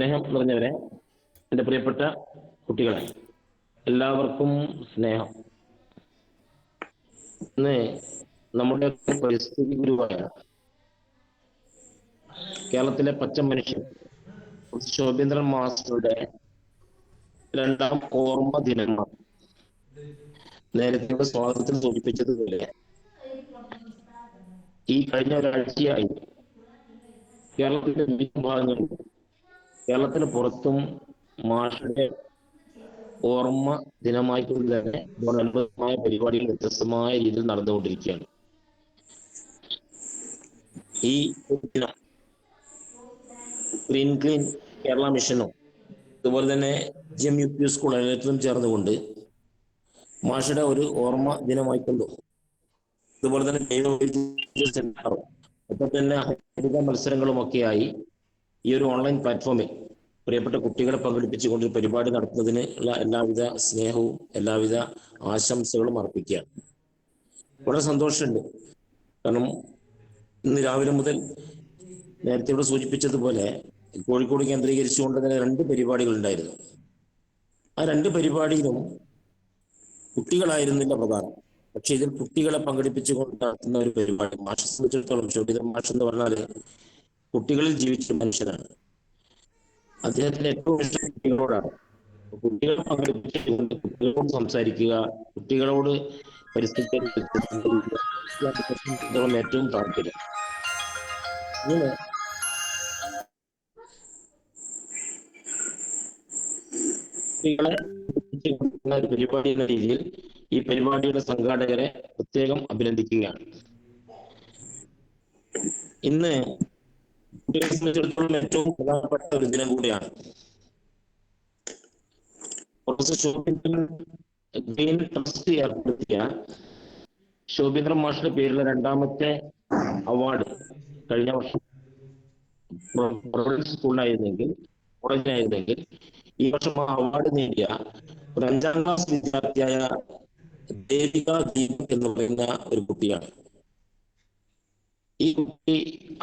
സ്നേഹം നിറഞ്ഞവരെ എന്റെ പ്രിയപ്പെട്ട കുട്ടികളെ എല്ലാവർക്കും സ്നേഹം. ഇന്ന് നമ്മുടെ പരിസ്ഥിതി ഗുരുവായ കേരളത്തിലെ പച്ച മനുഷ്യൻ ശോഭീന്ദ്രൻ മാസ്റ്ററുടെ രണ്ടാം ഓർമ്മ ദിനമാണ്. നേരത്തെ സ്വാഗതത്തിൽ സൂചിപ്പിച്ചതുപോലെ ഈ കഴിഞ്ഞ ഒരാഴ്ചയായി കേരളത്തിന്റെ വിവിധ ഭാഗങ്ങളിൽ കേരളത്തിന് പുറത്തും മാഷയുടെ ഓർമ്മ ദിനമായിക്കൊണ്ട് തന്നെ ഗുണപരമായ പരിപാടികൾ വ്യത്യസ്തമായ രീതിയിൽ നടന്നുകൊണ്ടിരിക്കുകയാണ്. ഈ ദിനം ഗ്രീൻ ക്ലീൻ കേരള മിഷനോ അതുപോലെ തന്നെ G M U P school എല്ലാത്തിലും ചേർന്നുകൊണ്ട് മാഷയുടെ ഒരു ഓർമ്മ ദിനമായി കൊണ്ടു അതുപോലെ തന്നെ ജൈവവൈദ്യുത സെമിനാറും ഒപ്പം തന്നെ ഹരിത മത്സരങ്ങളുമൊക്കെയായി ഈ ഒരു ഓൺലൈൻ പ്ലാറ്റ്ഫോമിൽ പ്രിയപ്പെട്ട കുട്ടികളെ പങ്കെടുപ്പിച്ചുകൊണ്ട് ഒരു പരിപാടി നടത്തുന്നതിന് ഉള്ള എല്ലാവിധ സ്നേഹവും എല്ലാവിധ ആശംസകളും അർപ്പിക്കുകയാണ്. വളരെ സന്തോഷമുണ്ട്. കാരണം ഇന്ന് രാവിലെ മുതൽ നേരത്തെ ഇവിടെ സൂചിപ്പിച്ചതുപോലെ കോഴിക്കോട് കേന്ദ്രീകരിച്ചുകൊണ്ട് തന്നെ രണ്ട് പരിപാടികൾ ഉണ്ടായിരുന്നു. ആ രണ്ട് പരിപാടിയിലും കുട്ടികളായിരുന്നില്ല പ്രധാനം. പക്ഷെ ഇതിൽ കുട്ടികളെ പങ്കെടുപ്പിച്ചുകൊണ്ട് നടത്തുന്ന ഒരു പരിപാടി മാഷ സംബന്ധിച്ചിടത്തോളം ചോദ്യം മാഷ് എന്ന് പറഞ്ഞാൽ കുട്ടികളിൽ ജീവിച്ച മനുഷ്യനാണ് അദ്ദേഹത്തിന് ഏറ്റവും ഇഷ്ടം കുട്ടികളോടാണ്. കുട്ടികളെ പങ്കെടുപ്പിച്ചുകൊണ്ട് കുട്ടികളോട് സംസാരിക്കുക കുട്ടികളോട് പരിസ്ഥിതി ഏറ്റവും താല്പര്യം. കുട്ടികളെ ഒരു പരിപാടി എന്ന രീതിയിൽ ഈ പരിപാടിയുടെ സംഘാടകരെ പ്രത്യേകം അഭിനന്ദിക്കുകയാണ്. ഇന്ന് കുട്ടികളെ സംബന്ധിച്ചിടത്തോളം ഏറ്റവും പ്രധാനപ്പെട്ട ഒരു ദിനം കൂടിയാണ് പ്രൊഫസർ ഏർപ്പെടുത്തിയ ശോഭീന്ദ്രൻ മാഷിന്റെ പേരിലെ രണ്ടാമത്തെ അവാർഡ് കഴിഞ്ഞ വർഷം പ്രൊവിഡൻസ് കോളേജിനായിരുന്നെങ്കിൽ ഈ വർഷം ആ അവാർഡ് നേടിയ ഒരു അഞ്ചാം ക്ലാസ് വിദ്യാർത്ഥിയായ ദേവിക ദീപക് എന്ന് പറയുന്ന ഒരു കുട്ടിയാണ് ഈ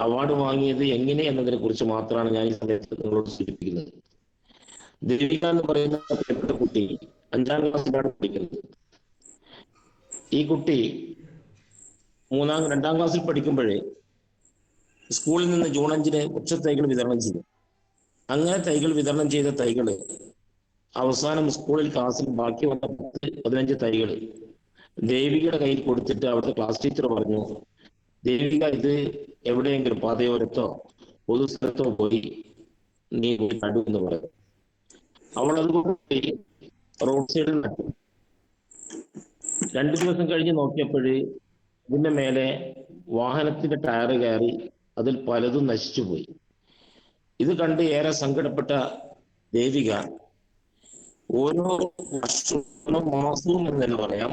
അവാർഡ് വാങ്ങിയത് എങ്ങനെ എന്നതിനെ കുറിച്ച് മാത്രമാണ് ഞാൻ ഈ സമയത്ത് നിങ്ങളോട് സൂചിപ്പിക്കുന്നത്. ദേവിക എന്ന് പറയുന്ന കുട്ടി അഞ്ചാം ക്ലാസ്സിലാണ് പഠിക്കുന്നത്. ഈ കുട്ടി മൂന്നാം രണ്ടാം ക്ലാസ്സിൽ പഠിക്കുമ്പോഴേ സ്കൂളിൽ നിന്ന് ജൂൺ അഞ്ചിന് ഉച്ച തൈകൾ വിതരണം ചെയ്തു. അങ്ങനെ തൈകൾ വിതരണം ചെയ്ത തൈകൾ അവസാനം സ്കൂളിൽ ക്ലാസ്സിൽ ബാക്കി വന്ന പത്ത് പതിനഞ്ച് തൈകൾ ദേവികയുടെ കയ്യിൽ കൊടുത്തിട്ട് അവിടുത്തെ ക്ലാസ് ടീച്ചർ പറഞ്ഞു ദേവിക ഇത് എവിടെയെങ്കിലും പാതയോരത്തോ പൊതു സ്ഥലത്തോ പോയി നീ പോയി എന്ന് പറഞ്ഞു അവൾ അതുകൊണ്ട് റോഡ് സൈഡിൽ നട്ടു രണ്ടു ദിവസം കഴിഞ്ഞ് നോക്കിയപ്പോഴ് ഇതിന്റെ മേലെ വാഹനത്തിന്റെ ടയർ കയറി അതിൽ പലതും നശിച്ചുപോയി ഇത് കണ്ട് ഏറെ സങ്കടപ്പെട്ട ദേവിക ഓരോ വർഷവും മാസവും എന്ന് തന്നെ പറയാം?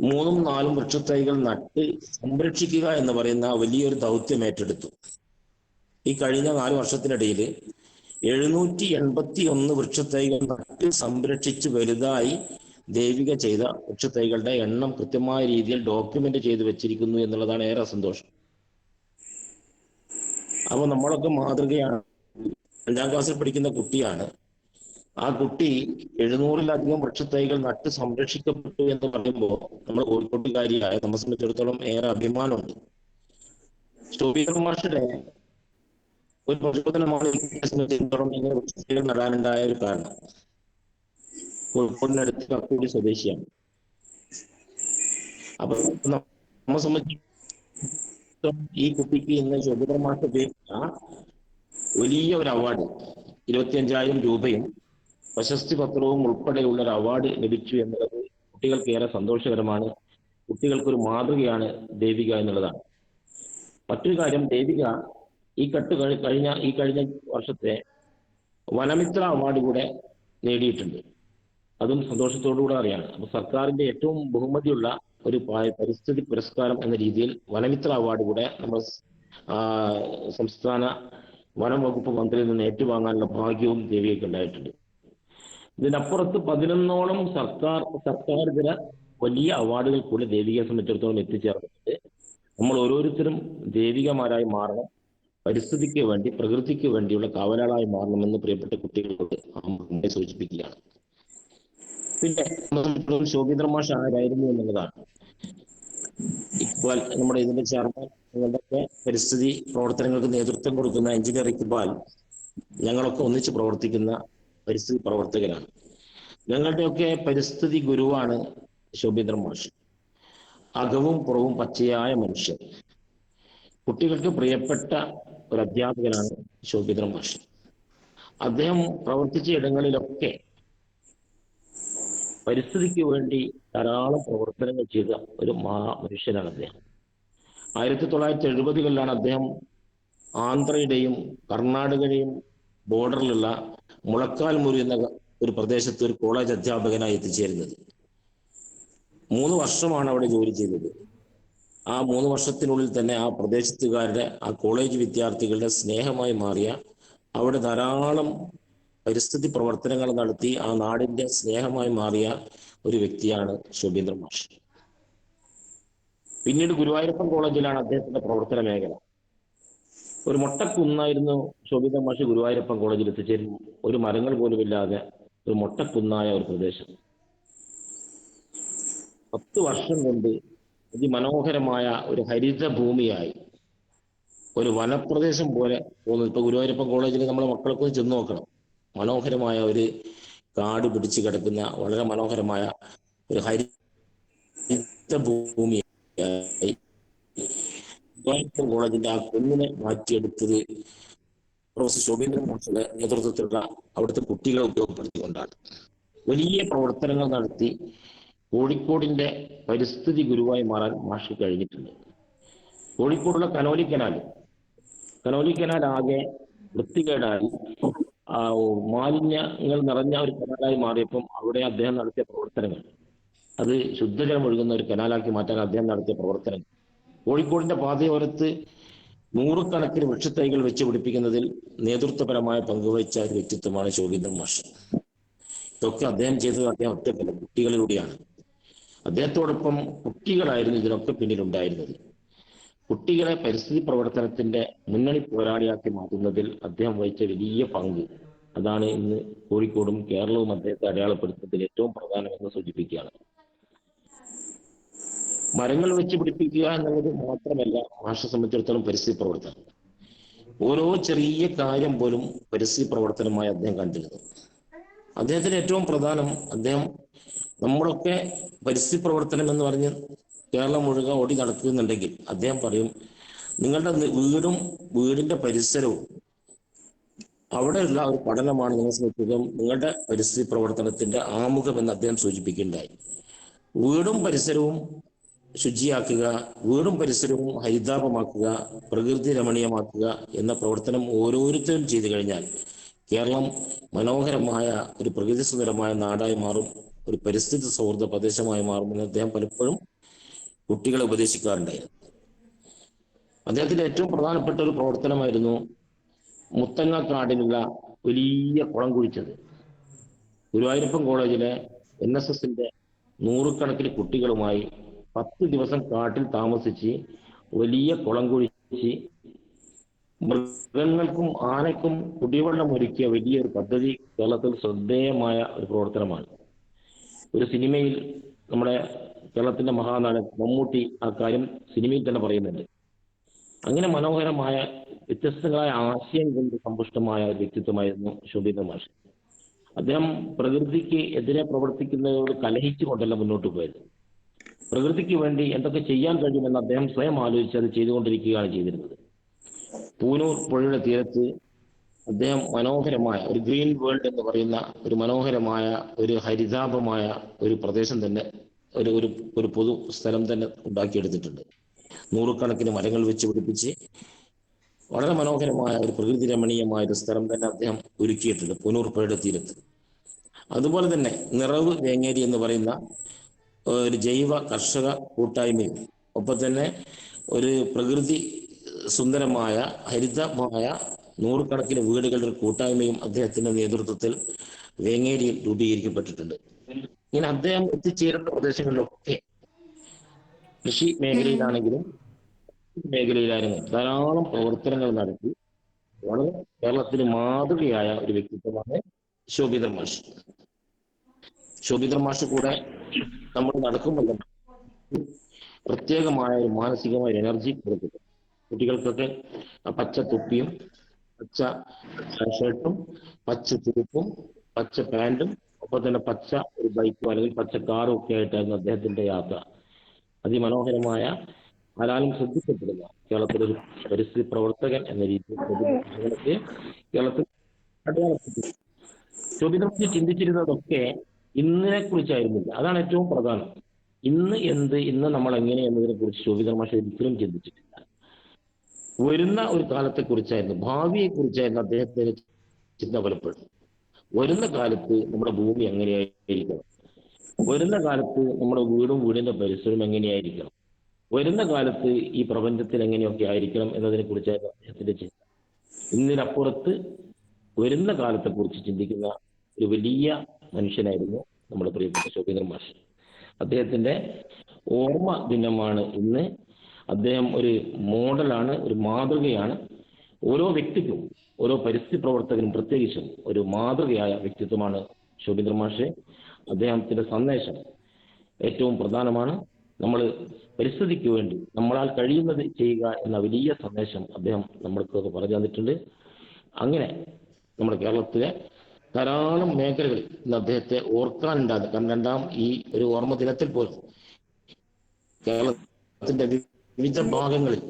മൂന്നും നാലും വൃക്ഷത്തൈകൾ നട്ട് സംരക്ഷിക്കുക എന്ന് പറയുന്ന വലിയൊരു ദൗത്യം ഏറ്റെടുത്തു. ഈ കഴിഞ്ഞ നാല് വർഷത്തിനിടയിൽ എഴുന്നൂറ്റി എൺപത്തി ഒന്ന് വൃക്ഷത്തൈകൾ നട്ട് സംരക്ഷിച്ച് വലുതായി ദേവിക ചെയ്ത വൃക്ഷത്തൈകളുടെ എണ്ണം കൃത്യമായ രീതിയിൽ ഡോക്യുമെന്റ് ചെയ്തു വെച്ചിരിക്കുന്നു എന്നുള്ളതാണ് ഏറെ സന്തോഷം. അപ്പൊ നമ്മളൊക്കെ മാതൃകയാണ്. അഞ്ചാം ക്ലാസ്സിൽ പഠിക്കുന്ന കുട്ടിയാണ്. ആ കുട്ടി എഴുന്നൂറിലധികം വൃക്ഷത്തൈകൾ നട്ട് സംരക്ഷിക്കപ്പെട്ടു എന്ന് പറയുമ്പോൾ നമ്മൾ കോഴിക്കോട്ടുകാരിയായ നമ്മെ സംബന്ധിച്ചിടത്തോളം ഏറെ അഭിമാനമുണ്ട്. സ്റ്റോബിയർ മാഷിന്റെ ഒരു പ്രചോദനമാണ് സംബന്ധിച്ചിടത്തോളം ഇങ്ങനെ വൃക്ഷത്തൈകൾ നടാനുണ്ടായ ഒരു കാരണം. കോഴിക്കോടിനടുത്ത് കക്കൂടി സ്വദേശിയാണ്. അപ്പൊ നമ്മെ സംബന്ധിച്ച് ഈ കുട്ടിക്ക് ഇന്ന് ശോഭിത ഉപയോഗിച്ച വലിയ ഒരു അവാർഡ് ഇരുപത്തിയഞ്ചായിരം രൂപയും പ്രശസ്തി പത്രവും ഉൾപ്പെടെയുള്ള ഒരു അവാർഡ് ലഭിച്ചു എന്നുള്ളത് കുട്ടികൾക്ക് ഏറെ സന്തോഷകരമാണ്. കുട്ടികൾക്കൊരു മാതൃകയാണ് ദേവിക എന്നുള്ളതാണ്. മറ്റൊരു കാര്യം ദേവിക ഈ കട്ട് കഴിഞ്ഞ ഈ കഴിഞ്ഞ വർഷത്തെ വനമിത്ര അവാർഡ് കൂടെ നേടിയിട്ടുണ്ട്. അതും സന്തോഷത്തോടുകൂടെ അറിയാണ്. അപ്പൊ സർക്കാരിന്റെ ഏറ്റവും ബഹുമതിയുള്ള ഒരു പരിസ്ഥിതി പുരസ്കാരം എന്ന രീതിയിൽ വനമിത്ര അവാർഡ് കൂടെ നമ്മൾ സംസ്ഥാന വനം വകുപ്പ് മന്ത്രിയിൽ നിന്ന് ഏറ്റുവാങ്ങാനുള്ള ഭാഗ്യവും ദേവികയ്ക്ക് ഉണ്ടായിട്ടുണ്ട് ഇതിനപ്പുറത്ത് പതിനൊന്നോളം സർക്കാർ സർക്കാരിതര വലിയ അവാർഡുകൾ കൂടി ദേവികയെ സംബന്ധിച്ചിടത്തോളം എത്തിച്ചേർന്നിട്ടുണ്ട്. നമ്മൾ ഓരോരുത്തരും ദേവികമാരായി മാറണം. പരിസ്ഥിതിക്ക് വേണ്ടി പ്രകൃതിക്ക് വേണ്ടിയുള്ള കാവലാളായി മാറണമെന്ന് പ്രിയപ്പെട്ട കുട്ടികളോട് സൂചിപ്പിക്കുകയാണ്. പിന്നെ നമ്മൾ ശോഭിന്ദ്ര മാഷ് ആരായിരുന്നു എന്നുള്ളതാണ്. ഇക്ബാൽ നമ്മുടെ ഇതിന്റെ ചെയർമാൻ നിങ്ങളുടെ പരിസ്ഥിതി പ്രവർത്തനങ്ങൾക്ക് നേതൃത്വം കൊടുക്കുന്ന എഞ്ചിനീയർ ഇക്ബാൽ ഞങ്ങളൊക്കെ ഒന്നിച്ച് പ്രവർത്തിക്കുന്ന പരിസ്ഥിതി പ്രവർത്തകരാണ്. ഞങ്ങളുടെയൊക്കെ പരിസ്ഥിതി ഗുരുവാണ് ശോഭീന്ദ്ര മാഷ്. അകവും പുറവും പച്ചയായ മനുഷ്യൻ. കുട്ടികൾക്ക് പ്രിയപ്പെട്ട ഒരു അധ്യാപകനാണ് ശോഭീന്ദ്ര മാഷ്. അദ്ദേഹം പ്രവർത്തിച്ച ഇടങ്ങളിലൊക്കെ പരിസ്ഥിതിക്ക് വേണ്ടി ധാരാളം പ്രവർത്തനങ്ങൾ ചെയ്ത ഒരു മഹാ മനുഷ്യനാണ് അദ്ദേഹം. ആയിരത്തി തൊള്ളായിരത്തി എഴുപതുകളിലാണ് അദ്ദേഹം ആന്ധ്രയുടെയും കർണാടകയുടെയും ബോർഡറിലുള്ള മുളക്കാൽ മുറി എന്ന ഒരു പ്രദേശത്ത് ഒരു കോളേജ് അധ്യാപകനായി എത്തിച്ചേരുന്നത്. മൂന്ന് വർഷമാണ് അവിടെ ജോലി ചെയ്തത്. ആ മൂന്ന് വർഷത്തിനുള്ളിൽ തന്നെ ആ പ്രദേശത്തുകാരുടെ ആ കോളേജ് വിദ്യാർത്ഥികളുടെ സ്നേഹമായി മാറിയ അവിടെ ധാരാളം പരിസ്ഥിതി പ്രവർത്തനങ്ങൾ നടത്തി ആ നാടിന്റെ സ്നേഹമായി മാറിയ ഒരു വ്യക്തിയാണ് ശോഭീന്ദ്ര മാഷ് പിന്നീട് ഗുരുവായൂരപ്പൻ കോളേജിലാണ് അദ്ദേഹത്തിന്റെ പ്രവർത്തന മേഖല. ഒരു മൊട്ടക്കുന്നായിരുന്നു ശോഭിത മാഷി ഗുരുവായൂരപ്പൻ കോളേജിൽ എത്തിച്ചേരുന്നത് ഒരു മരങ്ങൾ പോലും ഇല്ലാതെ ഒരു മൊട്ടക്കുന്നായ ഒരു പ്രദേശം. പത്ത് വർഷം കൊണ്ട് അതിമനോഹരമായ ഒരു ഹരിത ഭൂമിയായി. ഒരു വനപ്രദേശം പോലെ തോന്നുന്നു. ഇപ്പൊ ഗുരുവായൂരപ്പൻ കോളേജിൽ നമ്മളെ മക്കൾക്ക് ഒന്ന് ചെന്ന് നോക്കണം. മനോഹരമായ ഒരു കാട് പിടിച്ചു കിടക്കുന്ന വളരെ മനോഹരമായ ഒരു ഹരിത ഭൂമിയായി. ഗുരുവായൂരപ്പൻ കോളേജിന്റെ ആ കുഞ്ഞിനെ മാറ്റിയെടുത്തത് പ്രൊഫസർ ശോഭീന്ദ്രൻ മാഷയുടെ നേതൃത്വത്തിലുള്ള അവിടുത്തെ കുട്ടികളെ ഉപയോഗപ്പെടുത്തിക്കൊണ്ടാണ്. വലിയ പ്രവർത്തനങ്ങൾ നടത്തി കോഴിക്കോടിന്റെ പരിസ്ഥിതി ഗുരുവായി മാറാൻ മാഷ് കഴിഞ്ഞിട്ടുണ്ട്. കോഴിക്കോടുള്ള കനോലി കനാൽ കനോലി കനാൽ ആകെ വൃത്തികേടായി. മാലിന്യങ്ങൾ നിറഞ്ഞ ഒരു കനാലായി മാറിയപ്പം അവിടെ അദ്ദേഹം നടത്തിയ പ്രവർത്തനങ്ങൾ. അത് ശുദ്ധജലം ഒഴുകുന്ന ഒരു കനാലാക്കി മാറ്റാൻ അദ്ദേഹം നടത്തിയ പ്രവർത്തനങ്ങൾ. കോഴിക്കോടിന്റെ പാതയോരത്ത് നൂറുകണക്കിന് വൃക്ഷത്തൈകൾ വെച്ച് പിടിപ്പിക്കുന്നതിൽ നേതൃത്വപരമായ പങ്കുവഹിച്ച ഒരു വ്യക്തിത്വമാണ് ശോഭിന്ദ്രൻ മാഷ്. ഇതൊക്കെ അദ്ദേഹം ചെയ്തത് അദ്ദേഹം ഒറ്റക്കല്ല കുട്ടികളിലൂടെയാണ്. അദ്ദേഹത്തോടൊപ്പം കുട്ടികളായിരുന്നു ഇതിനൊക്കെ പിന്നിലുണ്ടായിരുന്നത്. കുട്ടികളെ പരിസ്ഥിതി പ്രവർത്തനത്തിന്റെ മുന്നണി പോരാളിയാക്കി മാറ്റുന്നതിൽ അദ്ദേഹം വഹിച്ച വലിയ പങ്ക്. അതാണ് ഇന്ന് കോഴിക്കോടും കേരളവും അദ്ദേഹത്തെ അടയാളപ്പെടുത്തുന്നതിൽ ഏറ്റവും പ്രധാനമെന്ന് സൂചിപ്പിക്കുകയാണ്. മരങ്ങൾ വെച്ച് പിടിപ്പിക്കുക എന്നുള്ളത് മാത്രമല്ല ഭാഷ സംബന്ധിച്ചിടത്തോളം പരിസ്ഥിതി പ്രവർത്തനം. ഓരോ ചെറിയ കാര്യം പോലും പരിസ്ഥിതി പ്രവർത്തനമായി അദ്ദേഹം കണ്ടിരുന്നു. അദ്ദേഹത്തിന് ഏറ്റവും പ്രധാനം അദ്ദേഹം നമ്മളൊക്കെ പരിസ്ഥിതി പ്രവർത്തനം എന്ന് പറഞ്ഞ് കേരളം മുഴുവൻ ഓടി നടക്കുന്നുണ്ടെങ്കിൽ അദ്ദേഹം പറയും നിങ്ങളുടെ വീടും വീടിന്റെ പരിസരവും അവിടെയുള്ള ഒരു പഠനമാണ് നിങ്ങൾ ശ്രദ്ധിക്കും നിങ്ങളുടെ പരിസ്ഥിതി പ്രവർത്തനത്തിന്റെ ആമുഖം എന്ന് അദ്ദേഹം സൂചിപ്പിക്കുകയുണ്ടായി. വീടും പരിസരവും ശുചിയാക്കുക വീടും പരിസരവും ഹരിതാപമാക്കുക പ്രകൃതി രമണീയമാക്കുക എന്ന പ്രവർത്തനം ഓരോരുത്തരും ചെയ്തു കഴിഞ്ഞാൽ കേരളം മനോഹരമായ ഒരു പ്രകൃതി സുന്ദരമായ നാടായി മാറും ഒരു പരിസ്ഥിതി സൗഹൃദ പ്രദേശമായി മാറുമെന്ന് അദ്ദേഹം പലപ്പോഴും കുട്ടികളെ ഉപദേശിക്കാറുണ്ടായിരുന്നു അദ്ദേഹത്തിന്റെ ഏറ്റവും പ്രധാനപ്പെട്ട ഒരു പ്രവർത്തനമായിരുന്നു മുത്തങ്ങ കാടിനുള്ള വലിയ കുളം കുഴിച്ചത്. ഗുരുവായൂരപ്പൻ കോളേജിലെ എൻ എസ് എസിന്റെ നൂറുകണക്കിന് കുട്ടികളുമായി പത്ത് ദിവസം കാട്ടിൽ താമസിച്ച് വലിയ കുളം കുഴിച്ച് മൃഗങ്ങൾക്കും ആനയ്ക്കും കുടിവെള്ളം ഒരുക്കിയ വലിയൊരു പദ്ധതി കേരളത്തിൽ ശ്രദ്ധേയമായ ഒരു പ്രവർത്തനമാണ്. ഒരു സിനിമയിൽ നമ്മുടെ കേരളത്തിന്റെ മഹാനാടൻ മമ്മൂട്ടി ആ കാര്യം സിനിമയിൽ തന്നെ പറയുന്നുണ്ട്. അങ്ങനെ മനോഹരമായ വ്യത്യസ്തങ്ങളായ ആശയം കൊണ്ട് സമ്പുഷ്ടമായ ഒരു വ്യക്തിത്വമായിരുന്നു ശോഭിത മാഷ് അദ്ദേഹം പ്രകൃതിക്ക് എതിരെ പ്രവർത്തിക്കുന്നതോട് കലഹിച്ചുകൊണ്ടല്ല മുന്നോട്ട് പോയത്. പ്രകൃതിക്ക് വേണ്ടി എന്തൊക്കെ ചെയ്യാൻ കഴിയുമെന്ന് അദ്ദേഹം സ്വയം ആലോചിച്ച് അത് ചെയ്തുകൊണ്ടിരിക്കുകയാണ് ചെയ്തിരുന്നത്. പൂനൂർ പുഴയുടെ തീരത്ത് അദ്ദേഹം മനോഹരമായ ഒരു ഗ്രീൻ വേൾഡ് എന്ന് പറയുന്ന ഒരു മനോഹരമായ ഒരു ഹരിതാപമായ ഒരു പ്രദേശം തന്നെ ഒരു ഒരു ഒരു പൊതു സ്ഥലം തന്നെ ഉണ്ടാക്കിയെടുത്തിട്ടുണ്ട്. നൂറുകണക്കിന് മരങ്ങൾ വെച്ച് പിടിപ്പിച്ച് വളരെ മനോഹരമായ ഒരു പ്രകൃതി രമണീയമായ ഒരു സ്ഥലം തന്നെ അദ്ദേഹം ഒരുക്കിയിട്ടുണ്ട് പുനൂർ പുഴയുടെ തീരത്ത്. അതുപോലെ തന്നെ നിറവ് വേങ്ങേരി എന്ന് പറയുന്ന ഒരു ജൈവ കർഷക കൂട്ടായ്മയും ഒപ്പം തന്നെ ഒരു പ്രകൃതി സുന്ദരമായ ഹരിതമായ നൂറുകണക്കിന് വീടുകളുടെ ഒരു കൂട്ടായ്മയും അദ്ദേഹത്തിന്റെ നേതൃത്വത്തിൽ വേങ്ങേരിയിൽ രൂപീകരിക്കപ്പെട്ടിട്ടുണ്ട്. ഇങ്ങനെ അദ്ദേഹം എത്തിച്ചേരുന്ന പ്രദേശങ്ങളിലൊക്കെ കൃഷി മേഖലയിലാണെങ്കിലും മേഖലയിലായിരുന്നു. ധാരാളം പ്രവർത്തനങ്ങൾ നടത്തി. വളരെ കേരളത്തിന് മാതൃകയായ ഒരു വ്യക്തിത്വമാണ് ശോഭിതർ മാഷ്. ശോഭിതർ മാഷ് കൂടെ നമ്മൾ നടക്കുമ്പോൾ പ്രത്യേകമായ ഒരു മാനസികമായ എനർജി കൊടുക്കുന്നു. കുട്ടികൾക്കൊക്കെ പച്ച തൊപ്പിയും പച്ച ഷർട്ടും പച്ച ചുരുപ്പും പച്ച പാൻറും ഒപ്പം തന്നെ പച്ച ഒരു ബൈക്കും അല്ലെങ്കിൽ പച്ച കാറും ഒക്കെ ആയിട്ടായിരുന്നു അദ്ദേഹത്തിന്റെ യാത്ര. അതിമനോഹരമായ ആരാലും ശ്രദ്ധിക്കപ്പെടുന്ന കേരളത്തിലെ ഒരു പരിസ്ഥിതി പ്രവർത്തകൻ എന്ന രീതിയിൽ കേരളത്തിൽ അടയാളപ്പെട്ടു ശോഭിതർക്ക് ചിന്തിച്ചിരുന്നതൊക്കെ ഇന്നിനെ കുറിച്ചായിരുന്നില്ല അതാണ് ഏറ്റവും പ്രധാനം. ഇന്ന് എന്ത് ഇന്ന് നമ്മൾ എങ്ങനെ എന്നതിനെ കുറിച്ച് ശോഭിതർ ഒരിക്കലും ചിന്തിച്ചിട്ടില്ല. വരുന്ന ഒരു കാലത്തെ കുറിച്ചായിരുന്നു ഭാവിയെ കുറിച്ചായിരുന്നു അദ്ദേഹത്തിന് ചിന്ത പലപ്പോഴും. വരുന്ന കാലത്ത് നമ്മുടെ ഭൂമി എങ്ങനെയായിരിക്കണം? വരുന്ന കാലത്ത് നമ്മുടെ വീടും വീടിന്റെ പരിസരവും എങ്ങനെയായിരിക്കണം? വരുന്ന കാലത്ത് ഈ പ്രപഞ്ചത്തിൽ എങ്ങനെയൊക്കെ ആയിരിക്കണം എന്നതിനെ കുറിച്ചായിരുന്നു അദ്ദേഹത്തിന്റെ ചിന്ത. ഇന്നിനപ്പുറത്ത് വരുന്ന കാലത്തെ കുറിച്ച് ചിന്തിക്കുന്ന ഒരു വലിയ മനുഷ്യനായിരുന്നു നമ്മുടെ പ്രിയപ്പെട്ട ശോഭീന്ദ്രൻ മാഷ്. അദ്ദേഹത്തിന്റെ ഓർമ്മ ദിനമാണ് ഇന്ന്. അദ്ദേഹം ഒരു മോഡലാണ് ഒരു മാതൃകയാണ്. ഓരോ വ്യക്തിക്കും ഓരോ പരിസ്ഥിതി പ്രവർത്തകനും പ്രത്യേകിച്ചും ഒരു മാതൃകയായ വ്യക്തിത്വമാണ് ശോഭിതർ മാഷെ. അദ്ദേഹത്തിന്റെ സന്ദേശം ഏറ്റവും പ്രധാനമാണ്. നമ്മൾ പരിസ്ഥിതിക്ക് വേണ്ടി നമ്മളാൽ കഴിയുന്നത് ചെയ്യുക എന്ന വലിയ സന്ദേശം അദ്ദേഹം നമ്മൾക്കൊക്കെ പറഞ്ഞു തന്നിട്ടുണ്ട്. അങ്ങനെ നമ്മുടെ കേരളത്തിലെ ധാരാളം മേഖലകളിൽ ഇന്ന് അദ്ദേഹത്തെ ഓർക്കാനുണ്ടാകും കാരണം രണ്ടാം ഈ ഒരു ഓർമ്മ ദിനത്തിൽ പോലും കേരളത്തിന്റെ വിവിധ ഭാഗങ്ങളിൽ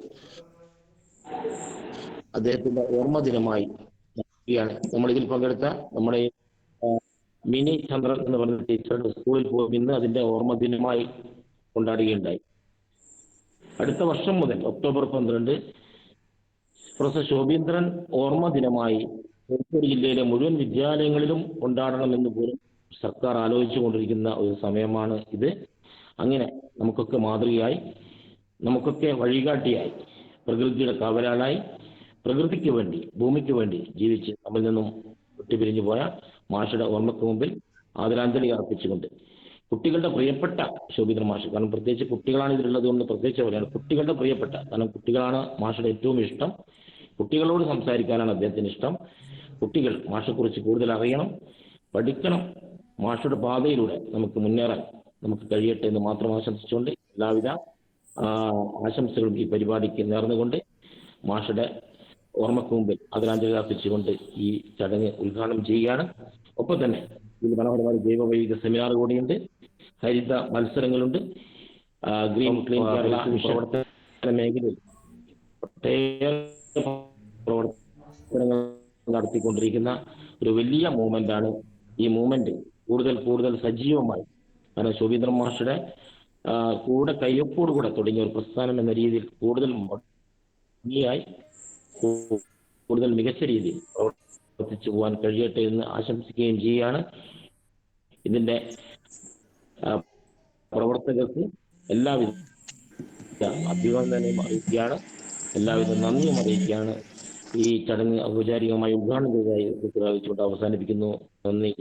അദ്ദേഹത്തിന്റെ ഓർമ്മ ദിനമായി നടക്കുകയാണ്. നമ്മൾ ഇതിൽ പങ്കെടുത്ത നമ്മുടെ മിനി ചന്ദ്രൻ എന്ന് പറഞ്ഞ ടീച്ചറുടെ സ്കൂളിൽ പോയി ഇന്ന് അതിന്റെ ഓർമ്മ ദിനമായി കൊണ്ടാടുകയുണ്ടായി. അടുത്ത വർഷം മുതൽ ഒക്ടോബർ പന്ത്രണ്ട് പ്രൊഫസർ ശോഭീന്ദ്രൻ ഓർമ്മ ദിനമായി കോഴിക്കോട് ജില്ലയിലെ മുഴുവൻ വിദ്യാലയങ്ങളിലും കൊണ്ടാടണമെന്ന് പോലും സർക്കാർ ആലോചിച്ചു കൊണ്ടിരിക്കുന്ന ഒരു സമയമാണ് ഇത്. അങ്ങനെ നമുക്കൊക്കെ മാതൃകയായി നമുക്കൊക്കെ വഴികാട്ടിയായി പ്രകൃതിയുടെ കാവലാളായി പ്രകൃതിക്ക് വേണ്ടി ഭൂമിക്ക് വേണ്ടി ജീവിച്ച് നമ്മിൽ നിന്നും വിട്ടുപിരിഞ്ഞു പോയ മാഷയുടെ ഓർമ്മയ്ക്ക് മുമ്പിൽ ആദരാഞ്ജലി അർപ്പിച്ചുകൊണ്ട് കുട്ടികളുടെ പ്രിയപ്പെട്ട ശോഭിത്ര മാഷ് കാരണം പ്രത്യേകിച്ച് കുട്ടികളാണ് ഇതിലുള്ളത് കൊണ്ട് പ്രത്യേകിച്ച് പറയുകയാണ് കുട്ടികളുടെ പ്രിയപ്പെട്ട കാരണം കുട്ടികളാണ് മാഷയുടെ ഏറ്റവും ഇഷ്ടം. കുട്ടികളോട് സംസാരിക്കാനാണ് അദ്ദേഹത്തിന് ഇഷ്ടം. കുട്ടികൾ മാഷെക്കുറിച്ച് കൂടുതൽ അറിയണം പഠിക്കണം. മാഷയുടെ പാതയിലൂടെ നമുക്ക് മുന്നേറാൻ നമുക്ക് കഴിയട്ടെ എന്ന് മാത്രം ആശംസിച്ചുകൊണ്ട് എല്ലാവിധ ആശംസകളും ഈ പരിപാടിക്ക് നേർന്നുകൊണ്ട് മാഷയുടെ ഓർമ്മക്ക് മുമ്പിൽ ആദരാഞ്ജലി അർപ്പിച്ചുകൊണ്ട് ഈ ചടങ്ങ് ഉദ്ഘാടനം ചെയ്യുകയാണ്. ഒപ്പം തന്നെ ഇതിൽ മനോഹരമായ ജൈവവൈവിധ്യ സെമിനാർ കൂടിയുണ്ട്. ഹരിത മത്സരങ്ങളുണ്ട്. ഗ്രീൻ ക്ലീൻ കേരള പ്രവർത്തന മേഖലയിൽ പ്രവർത്തനങ്ങൾ നടത്തിക്കൊണ്ടിരിക്കുന്ന ഒരു വലിയ മൂവ്മെന്റ് ആണ് ഈ മൂവ്മെന്റ് കൂടുതൽ കൂടുതൽ സജീവമായി. കാരണം ശോഭീന്ദ്രൻ മാഷയുടെ കൂടെ കയ്യൊപ്പോട് കൂടെ തുടങ്ങിയ ഒരു പ്രസ്ഥാനം എന്ന രീതിയിൽ കൂടുതൽ ഭംഗിയായി കൂടുതൽ മികച്ച രീതിയിൽ പ്രവർത്തിച്ചു പോകാൻ കഴിയട്ടെ എന്ന് ആശംസിക്കുകയും ചെയ്യുകയാണ്. ഇതിന്റെ പ്രവർത്തകർക്ക് എല്ലാവിധ അഭിനന്ദനവും അറിയിക്കുകയാണ്. എല്ലാവിധ നന്ദിയും അറിയിക്കുകയാണ്. ഈ ചടങ്ങ് ഔപചാരികമായി ഉദ്ഘാടനം ചെയ്തതായി പ്രഖ്യാപിച്ചുകൊണ്ട് അവസാനിപ്പിക്കുന്നു. നന്ദി.